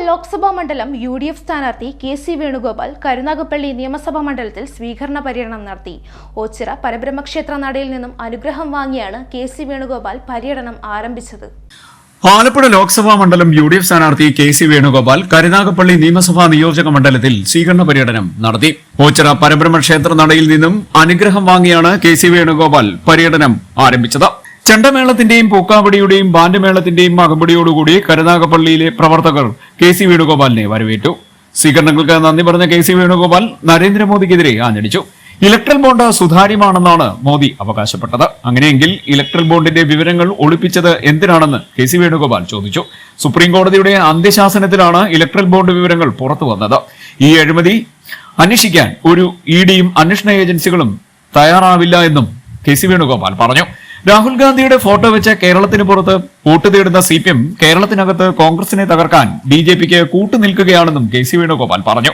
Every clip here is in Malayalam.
ലോക്സഭാ മണ്ഡലം യു ഡി എഫ് സ്ഥാനാർത്ഥി കെ സി വേണുഗോപാൽ കരുനാഗപ്പള്ളി നിയമസഭാ മണ്ഡലത്തിൽ സ്വീകരണ പര്യടനം നടത്തി. ഓച്ചിറ പരബ്രഹ്മക്ഷേത്ര നടയിൽ നിന്നും അനുഗ്രഹം വാങ്ങിയാണ് കെ സി വേണുഗോപാൽ പര്യടനം ആരംഭിച്ചത്. ആലപ്പുഴ ലോക്സഭാ മണ്ഡലം യു ഡി എഫ് സ്ഥാനാർത്ഥി കെ സി വേണുഗോപാൽ കരുനാഗപ്പള്ളി നിയമസഭാ നിയോജക മണ്ഡലത്തിൽ സ്വീകരണ പര്യടനം നടത്തി. ഓച്ചിറ പരബ്രഹ്മക്ഷേത്ര നടയിൽ നിന്നും അനുഗ്രഹം വാങ്ങിയാണ് കെ സി വേണുഗോപാൽ പര്യടനം ആരംഭിച്ചത്. ചെണ്ടമേളത്തിന്റെയും പൂക്കാവടിയുടെയും ബാൻഡ് മേളത്തിന്റെയും അകമ്പടിയോടുകൂടി കരുനാഗപ്പള്ളിയിലെ പ്രവർത്തകർ കെ സി വേണുഗോപാലിനെ വരവേറ്റു. സ്വീകരണങ്ങൾക്ക് നന്ദി പറഞ്ഞ കെ സി വേണുഗോപാൽ നരേന്ദ്രമോദിക്കെതിരെ ആഞ്ഞടിച്ചു. ഇലക്ട്രൽ ബോണ്ട് സുതാര്യമാണെന്നാണ് മോദി അവകാശപ്പെട്ടത്. അങ്ങനെയെങ്കിൽ ഇലക്ട്രൽ ബോണ്ടിന്റെ വിവരങ്ങൾ ഒളിപ്പിച്ചത് എന്തിനാണെന്ന് കെ സി വേണുഗോപാൽ ചോദിച്ചു. സുപ്രീം കോടതിയുടെ അന്ത്യശാസനത്തിലാണ് ഇലക്ട്രൽ ബോണ്ട് വിവരങ്ങൾ പുറത്തു വന്നത്. ഈ അഴിമതി അന്വേഷിക്കാൻ ഒരു ഇ ഡിയും അന്വേഷണ ഏജൻസികളും തയ്യാറാവില്ല എന്നും കെ സി വേണുഗോപാൽ പറഞ്ഞു. രാഹുൽ ഗാന്ധിയുടെ ഫോട്ടോ വെച്ച് കേരളത്തിന് പുറത്ത് വോട്ട് തേടുന്ന സി പി എം കേരളത്തിനകത്ത് കോൺഗ്രസിനെ തകർക്കാൻ ബി ജെ പിക്ക് കൂട്ടുനിൽക്കുകയാണെന്നും കെ സി വേണുഗോപാൽ പറഞ്ഞു.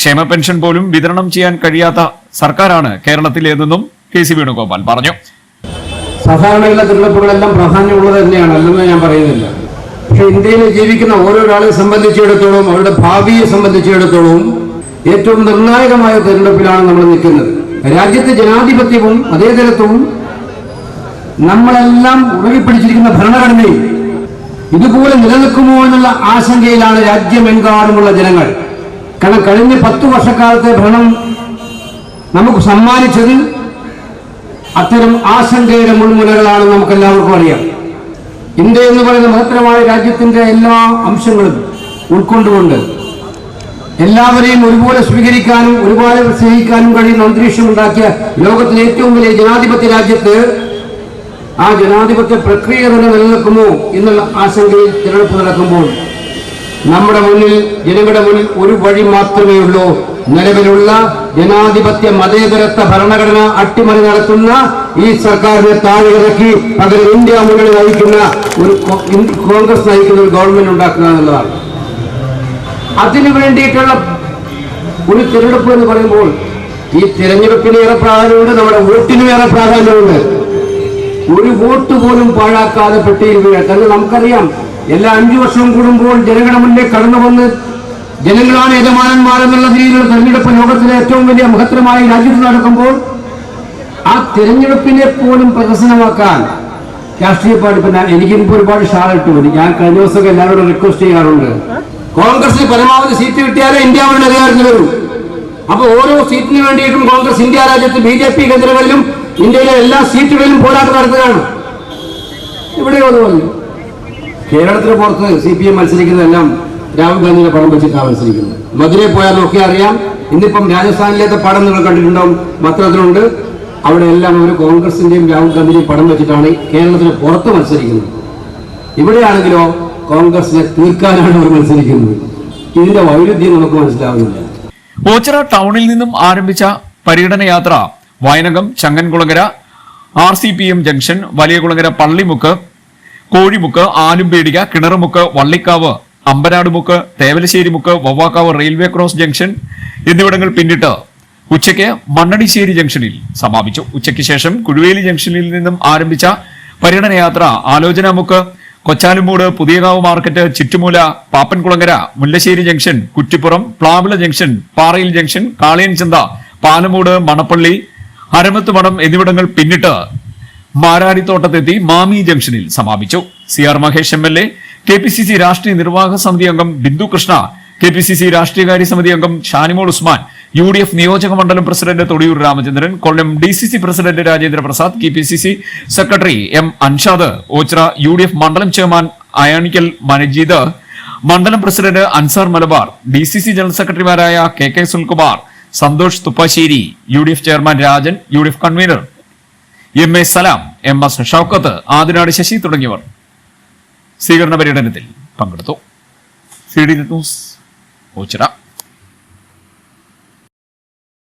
ക്ഷേമ പെൻഷൻ പോലും വിതരണം ചെയ്യാൻ കഴിയാത്ത സർക്കാരാണ് കേരളത്തിലേതെന്നും കെ സി വേണുഗോപാൽ പറഞ്ഞു. സാധാരണയുള്ള തിരഞ്ഞെടുപ്പുകളെല്ലാം പ്രാധാന്യമുള്ളത് തന്നെയാണ് അല്ലെന്ന് ഞാൻ പറയുന്നില്ല. പക്ഷെ ഇന്ത്യയിൽ ജീവിക്കുന്ന ഓരോരാളെ സംബന്ധിച്ചിടത്തോളം അവരുടെ ഭാവിയെ സംബന്ധിച്ചിടത്തോളം ഏറ്റവും നിർണായകമായ തെരഞ്ഞെടുപ്പിലാണ് നമ്മൾ നിൽക്കുന്നത്. രാജ്യത്തെ ജനാധിപത്യവും അതേ അതേതരത്വവും നമ്മളെല്ലാം ഉറങ്ങിപ്പിടിച്ചിരിക്കുന്ന ഭരണഘടനയിൽ ഇതുപോലെ നിലനിൽക്കുമോ എന്നുള്ള ആശങ്കയിലാണ് രാജ്യമെങ്കാടുമുള്ള ജനങ്ങൾ. കാരണം കഴിഞ്ഞ പത്തു വർഷക്കാലത്തെ ഭരണം നമുക്ക് സമ്മാനിച്ചത് അത്തരം ആശങ്കയുടെ മുൾമുനകളാണ് നമുക്ക് എല്ലാവർക്കും അറിയാം. ഇന്ത്യ എന്ന് പറയുന്ന മഹത്തരമായ രാജ്യത്തിന്റെ എല്ലാ അംശങ്ങളും ഉൾക്കൊണ്ടുകൊണ്ട് എല്ലാവരെയും ഒരുപോലെ സ്വീകരിക്കാനും ഒരുപോലെ സ്നേഹിക്കാനും കഴിയുന്ന അന്തരീക്ഷം ഉണ്ടാക്കിയ ലോകത്തിലെ ഏറ്റവും വലിയ ജനാധിപത്യ രാജ്യത്ത് ആ ജനാധിപത്യ പ്രക്രിയ തന്നെ നിലനിൽക്കുമോ എന്നുള്ള ആശങ്കയിൽ തിരഞ്ഞെടുപ്പ് നടക്കുമ്പോൾ നമ്മുടെ മുന്നിൽ ജനങ്ങളുടെ മുന്നിൽ ഒരു വഴി മാത്രമേ ഉള്ളൂ. നിലവിലുള്ള ജനാധിപത്യ മതേതരത്വ ഭരണഘടന അട്ടിമറി നടത്തുന്ന ഈ സർക്കാരിനെ താഴെ ഇറക്കി പകരം ഇന്ത്യ മുന്നണി നയിക്കുന്ന ഒരു കോൺഗ്രസ് നയിക്കുന്ന ഒരു ഗവൺമെന്റ് ഉണ്ടാക്കുക എന്നുള്ളതാണ്. അതിനു വേണ്ടിയിട്ടുള്ള ഒരു തിരഞ്ഞെടുപ്പ് എന്ന് പറയുമ്പോൾ ഈ തിരഞ്ഞെടുപ്പിന് ഏറെ പ്രാധാന്യമുണ്ട് നമ്മുടെ വോട്ടിനും ഏറെ പ്രാധാന്യമുണ്ട്. ഒരു വോട്ട് പോലും പാഴാക്കാതെ പെട്ടിയിൽ വീഴാൻ കാരണം നമുക്കറിയാം എല്ലാ അഞ്ചു വർഷം കൂടുമ്പോൾ ജനങ്ങളുടെ മുന്നേ കടന്നു വന്ന് ജനങ്ങളാണ് യജമാനന്മാരെന്നുള്ള രീതിയിലുള്ള തെരഞ്ഞെടുപ്പ് ലോകത്തിലെ ഏറ്റവും വലിയ മഹത്തരമായ രാജ്യത്ത് നടക്കുമ്പോൾ ആ തെരഞ്ഞെടുപ്പിനെ പോലും പ്രദർശനമാക്കാൻ രാഷ്ട്രീയ പാർട്ടി പിന്നെ ഞാൻ എനിക്കിപ്പോ ഒരുപാട് ഷാളിട്ട് മതി ഞാൻ കഴിഞ്ഞ ദിവസമൊക്കെ എല്ലാവരോടും റിക്വസ്റ്റ് ചെയ്യാറുണ്ട്. കോൺഗ്രസിന് പരമാവധി സീറ്റ് കിട്ടിയാലേ ഇന്ത്യ അവരുടെ അധികാരത്തിൽ വരൂ. അപ്പൊ ഓരോ സീറ്റിന് വേണ്ടിയിട്ടും കോൺഗ്രസ് ഇന്ത്യ രാജ്യത്ത് ബി ജെ പി കേന്ദ്രങ്ങളിലും ഇന്ത്യയിലെ എല്ലാ സീറ്റുകളിലും പോരാട്ടം നടത്തുകയാണ്. ഇവിടെ അതുപോലെ കേരളത്തിന് പുറത്ത് സി പി എം മത്സരിക്കുന്നതെല്ലാം രാഹുൽ ഗാന്ധിയുടെ പടം വെച്ചിട്ടാണ് മത്സരിക്കുന്നത്. മധുരയിൽ പോയാൽ നോക്കിയാൽ അറിയാം. ഇന്നിപ്പം രാജസ്ഥാനിലത്തെ പടം നിങ്ങൾ കണ്ടിട്ടുണ്ടാവും. പത്രത്തിലുണ്ട്. അവിടെ എല്ലാം അവർ കോൺഗ്രസിന്റെയും രാഹുൽ ഗാന്ധിയുടെയും പടം വെച്ചിട്ടാണ് കേരളത്തിന് പുറത്ത് മത്സരിക്കുന്നത്. ഇവിടെയാണെങ്കിലോ കോൺഗ്രസിനെ തീർക്കാനാണ് അവർ മത്സരിക്കുന്നത്. ഇതിന്റെ വൈരുദ്ധ്യം നമുക്ക് മനസ്സിലാവുന്നില്ല. ഓച്ചിറ ടൗണിൽ നിന്നും ആരംഭിച്ച പര്യടന യാത്ര Vayanakam Changankulangara R C P M junction Valiyakulangara Pallimukku Kozhimukku Alumpedika Kinarumukku Vallikkavu Ambanadumukku Thevalasserymukku Vavvakkavu railway cross junction എന്നിവിടങ്ങൾ പിന്നിട്ട് ഉച്ചയ്ക്ക് മണ്ണടിശ്ശേരി ജംഗ്ഷനിൽ സമാപിച്ചു. ഉച്ചയ്ക്ക് ശേഷം കുഴുവേലി ജംഗ്ഷനിൽ നിന്നും ആരംഭിച്ച പര്യടനയാത്ര Alochanamukku Kochalumoodu Puthiyakavu market Chuttumoola Pappankulangara Mullassery junction Kuttippuram Plavila junction Parayil junction Kaliyanchantha Palamoodu Manappally Aramath മഠം എന്നിവിടങ്ങൾ പിന്നിട്ട് മാരാരിത്തോട്ടത്തെത്തി മാമി ജംഗ്ഷനിൽ സമാപിച്ചു. C R Mahesh M L A K P C C രാഷ്ട്രീയ നിർവാഹക സമിതി അംഗം Bindhu Krishna K P C C രാഷ്ട്രീയകാര്യ സമിതി അംഗം Shanimol Usman U D F നിയോജക മണ്ഡലം president Thodiyoor Ramachandran Kollam D C C president Rajendra Prasad K P C C secretary M Anshad Ochira U D F മണ്ഡലം ചെയർമാൻ അയാണിക്കൽ മനജീദ് മണ്ഡലം president Ansar Malabar D C C general സെക്രട്ടറിമാരായ K K Sulkumar Santhosh Thuppassery U D F chairman Rajan U D F convener M A Salam M S Shoukath Adinad Sasi തുടങ്ങിയവർ. സ്വീകരണ പര്യടനത്തിൽ പങ്കെടുത്തു. C D news. போச்சுடா.